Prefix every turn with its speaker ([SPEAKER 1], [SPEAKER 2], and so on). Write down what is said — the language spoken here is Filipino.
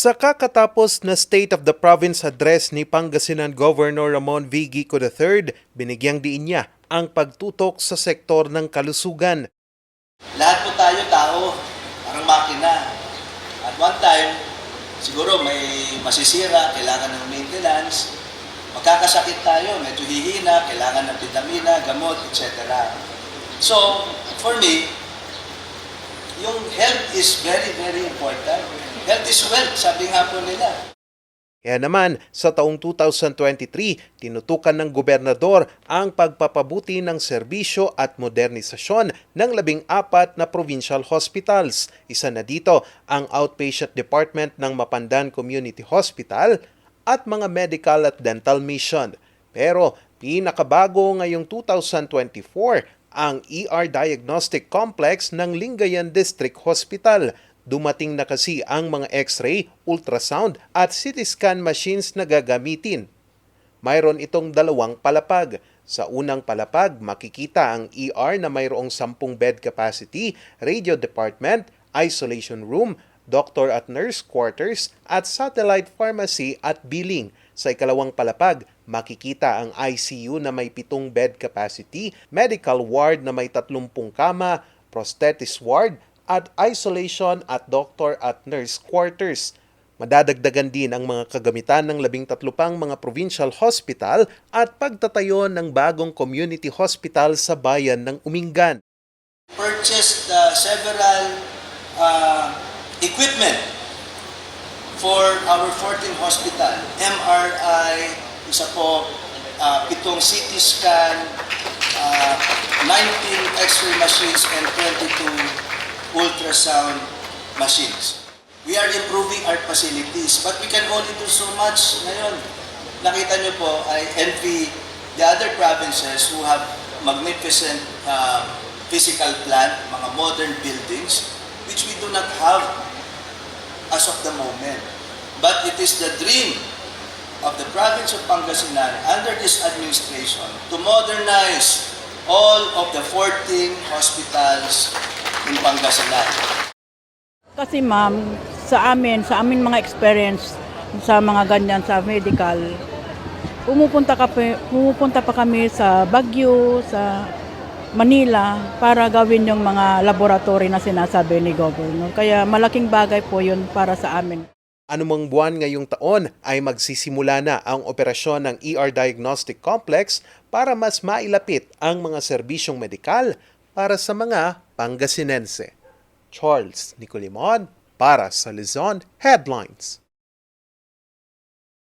[SPEAKER 1] Sa kakatapos na State of the Province address ni Pangasinan Governor Ramon V. Gico III, binigyang diin niya ang pagtutok sa sektor ng kalusugan.
[SPEAKER 2] Lahat po tayo tao, parang makina. At one time, siguro may masisira, kailangan ng maintenance. Magkakasakit tayo, medyo hihina, kailangan ng vitamina, gamot, etc. So, for me, yung health is very, very important. Health is wealth, sabi nga po nila.
[SPEAKER 1] Kaya naman, sa taong 2023, tinutukan ng gobernador ang pagpapabuti ng serbisyo at modernisasyon ng labing apat na provincial hospitals. Isa na dito ang outpatient department ng Mapandan Community Hospital at mga medical at dental mission. Pero pinakabago ngayong 2024 ang ER Diagnostic Complex ng Lingayen District Hospital. Dumating na kasi ang mga x-ray, ultrasound at CT scan machines na gagamitin. Mayroon itong dalawang palapag. Sa unang palapag, makikita ang ER na mayroong 10 bed capacity, radio department, isolation room, doctor at nurse quarters, at satellite pharmacy at billing. Sa ikalawang palapag, makikita ang ICU na may 7 bed capacity, medical ward na may 30 kama, prosthetist ward, at isolation at doctor at nurse quarters. Madadagdagan din ang mga kagamitan ng labing tatlo pang mga provincial hospital at pagtatayo ng bagong community hospital sa bayan ng Umingan.
[SPEAKER 2] Purchased uh, several uh, equipment for our 14 hospital. MRI, isa po, uh, pitong CT scan, uh, 19 X-ray machines, and 22 ultrasound machines. We are improving our facilities, but we can only do so much ngayon. Nakita niyo po, I envy the other provinces who have magnificent uh, physical plant, mga modern buildings, which we do not have as of the moment. But it is the dream of the province of Pangasinan under this administration to modernize all of the 14 hospitals in Pangasinan.
[SPEAKER 3] Kasi ma'am, sa amin, sa amin mga experience sa mga ganyan sa medical, pumupunta, ka, pumupunta pa kami sa Baguio, sa Manila para gawin yung mga laboratory na sinasabi ni Governor. Kaya malaking bagay po yun para sa amin.
[SPEAKER 1] Anumang buwan ngayong taon ay magsisimula na ang operasyon ng ER Diagnostic Complex para mas mailapit ang mga serbisyong medikal para sa mga Pangasinense. Charles Nicolimon para sa Luzon Headlines.